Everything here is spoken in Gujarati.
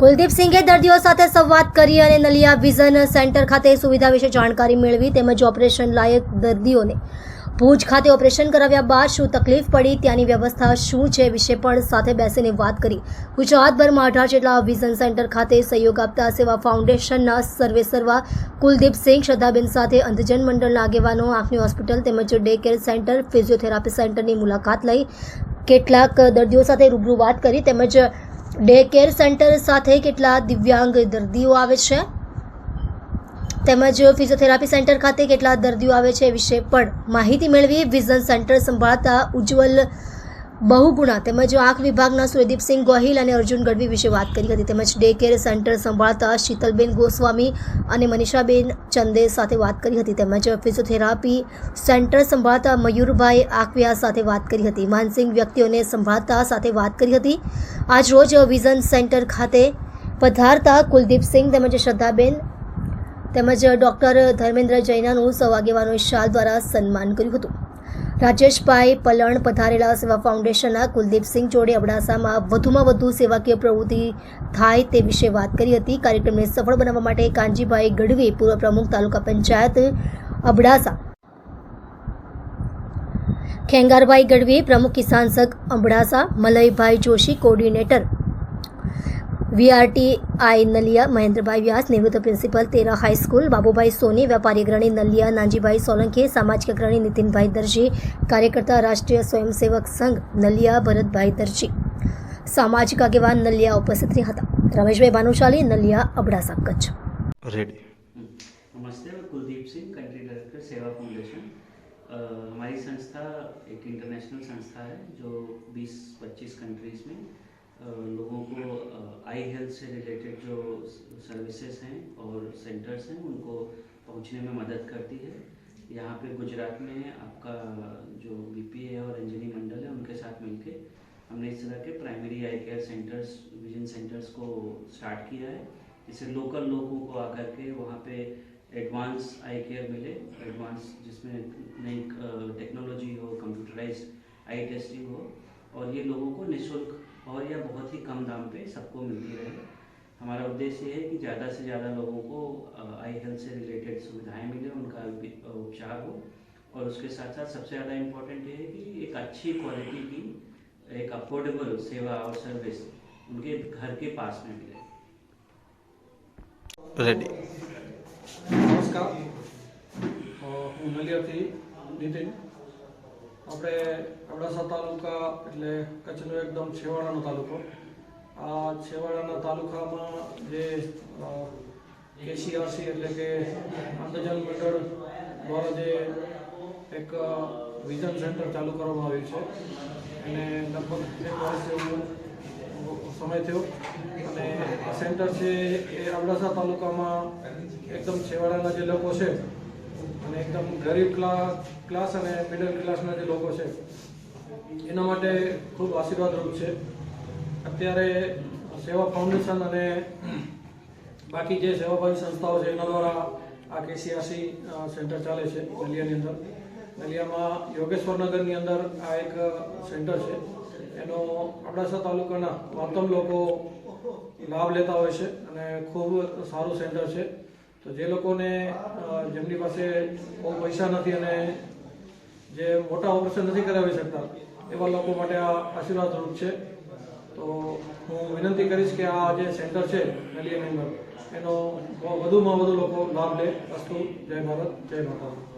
કુલદીપ સિંઘે દર્દીઓ સાથે સંવાદ કરી અને નલિયા વિઝન સેન્ટર ખાતે સુવિધા વિશે જાણકારી મેળવી તેમજ ઓપરેશન લાયક દર્દીઓને ભુજ ખાતે ઓપરેશન કરાવ્યા બાદ શું તકલીફ પડી, ત્યાંની વ્યવસ્થા શું છે વિશે પણ સાથે બેસીને વાત કરી. ગુજરાતભરમાં અઢાર જેટલા વિઝન સેન્ટર ખાતે સહયોગ આપતા સેવા ફાઉન્ડેશનના સર્વે સર્વા કુલદીપ સિંઘ, શ્રદ્ધાબેન સાથે અંધજન મંડળના આગેવાનો, આંખની હોસ્પિટલ તેમજ ડે કેર સેન્ટર, ફિઝિયોથેરાપી સેન્ટરની મુલાકાત લઈ કેટલાક દર્દીઓ સાથે રૂબરૂ વાત કરી તેમજ ડે કેર સેન્ટર સાથે કેટલા દિવ્યાંગ દર્દીઓ આવે છે? તેમજ ફિઝિયોથેરાપી સેન્ટર ખાતે કેટલા દર્દીઓ આવે છે વિશે પણ માહિતી મેળવી વિઝન સેન્ટર સંભાળતા ઉજ્જવલ બહુગુણા તેમજ આંખ વિભાગના સુરદીપસિંહ ગોહિલ અને અર્જુન ગઢવી વિશે વાત કરી હતી. તેમજ ડે કેર સેન્ટર સંભાળતા શીતલબેન ગોસ્વામી અને મનીષાબેન ચંદે સાથે વાત કરી હતી. તેમજ ફિઝિયોથેરાપી સેન્ટર સંભાળતા મયુરભાઈ આકવિયા સાથે વાત કરી હતી. માનસિંહ વ્યક્તિઓને સંભાળતા સાથે વાત કરી હતી. આજ રોજ વિઝન સેન્ટર ખાતે પધારતા કુલદીપસિંહ તેમજ શ્રદ્ધાબેન તેમજ ડૉક્ટર ધર્મેન્દ્ર જૈનાનું સૌ આગેવાનો શાલ દ્વારા સન્માન કર્યું હતું. રાજેશભાઈ પલણ પધારેલા સેવા ફાઉન્ડેશનના કુલદીપસિંહ જોડે અબડાસામાં વધુમાં વધુ સેવાકીય પ્રવૃત્તિ થાય તે વિશે વાત કરી હતી. કાર્યક્રમને સફળ બનાવવા માટે કાનજીભાઈ ગઢવી, પૂર્વ પ્રમુખ, તાલુકા પંચાયત, અબડાસા. ખેંગારભાઈ ગઢવી, પ્રમુખ, Kisan Sangh, Abdasa. Malaybhai Joshi, coordinator. વીઆરટીઆઈ Naliya Mahendrabhai Vyas નિવૃત્ત પ્રિન્સિપલ તેરા હાઈસ્કૂલ બાબુભાઈ સોની વેપારી અગ્રણી નલિયા નાનજીભાઈ સોલંકી સામાજિક અગ્રણી નીતિનભાઈ દરજી કાર્યકર્તા રાષ્ટ્રીય સ્વયંસેવક સંઘ નલિયા ભરતભાઈ દરજી સામાજિક આગેવાન નલિયા ઉપસ્થિત રહ્યા હતા રમેશભાઈ ભાનુશાલી નલિયા અબડાસા કચ્છ रेडी नमस्ते मैं Kuldeep Singh country director Seva foundation अ, हमारी संस्था एक इंटरनेशनल संस्था है जो 20-25 कंट्रीज में अ, लोगों को आई हेल्थ से रिलेटेड जो सर्विसेज़ हैं और सेंटर्स हैं, उनको पहुँचने में मदद करती है। यहाँ पे गुजरात में आपका जो बीपीए है और अंजनी मंडल है, उनके साथ मिलके हमने इस तरह के primary eye care centres vision centres को स्टार्ट किया है। जिससे लोकल लोगों को आकर के वहाँ पे एडवांस आई केयर मिले। एडवांस जिसमें नई टेक्नोलॉजी हो कंप्यूटराइज आई टेस्टिंग हो। और ये लोगों को निशुल्क और यह बहुत ही कम दाम पे सबको मिलती रहे। हमारा उद्देश्य है कि ज़्यादा से ज़्यादा लोगों को आई हेल्थ से रिलेटेड सुविधाएँ मिले उनका उपचार हो। और उसके साथ साथ सबसे ज़्यादा इम्पोर्टेंट ये है कि एक अच्छी क्वालिटी की एक अफोर्डेबल सेवा और सर्विस उनके घर के पास में मिले। रेडी नमस्कार। उमलिया थी नितिन। આપણે અબડાસા તાલુકા એટલે કચ્છનો એકદમ છેવાડાનો તાલુકો. આ છેવાડાના તાલુકામાં જે કેસીઆરસી એટલે કે આંતરજલ મંડળ દ્વારા જે એક વિઝન સેન્ટર ચાલુ કરવામાં આવ્યું છે. અને લગભગ એક વર્ષ જેવું સમય થયો. અને આ સેન્ટર છે એ અબડાસા તાલુકામાં એકદમ છેવાડાના જે લોકો છે અને એકદમ ગરીબ ક્લાસ ક્લાસ અને મિડલ ક્લાસના જે લોકો છે, એના માટે ખૂબ આશીર્વાદરૂપ છે. અત્યારે સેવા ફાઉન્ડેશન અને બાકી જે સેવાભાવી સંસ્થાઓ છે, એના દ્વારા આ કેસીઆરસી સેન્ટર ચાલે છે નલિયાની અંદર. નલિયામાં યોગેશ્વર નગરની અંદર આ એક સેન્ટર છે. એનો અબડાસા તાલુકાના મહત્તમ લોકો લાભ લેતા હોય છે અને ખૂબ સારું સેન્ટર છે. તો જે લોકોને જેમની પાસે બહુ પૈસા નથી અને જે મોટા ઓપરેશન નથી કરાવી શકતા, એવા લોકો માટે આ આશીર્વાદરૂપ છે. તો હું વિનંતી કરીશ કે આ જે સેન્ટર છે, નલિયા મેમ્બર એનો વધુમાં વધુ લોકો લાભ લે. અસ્તુ, જય ભારત, જય માતા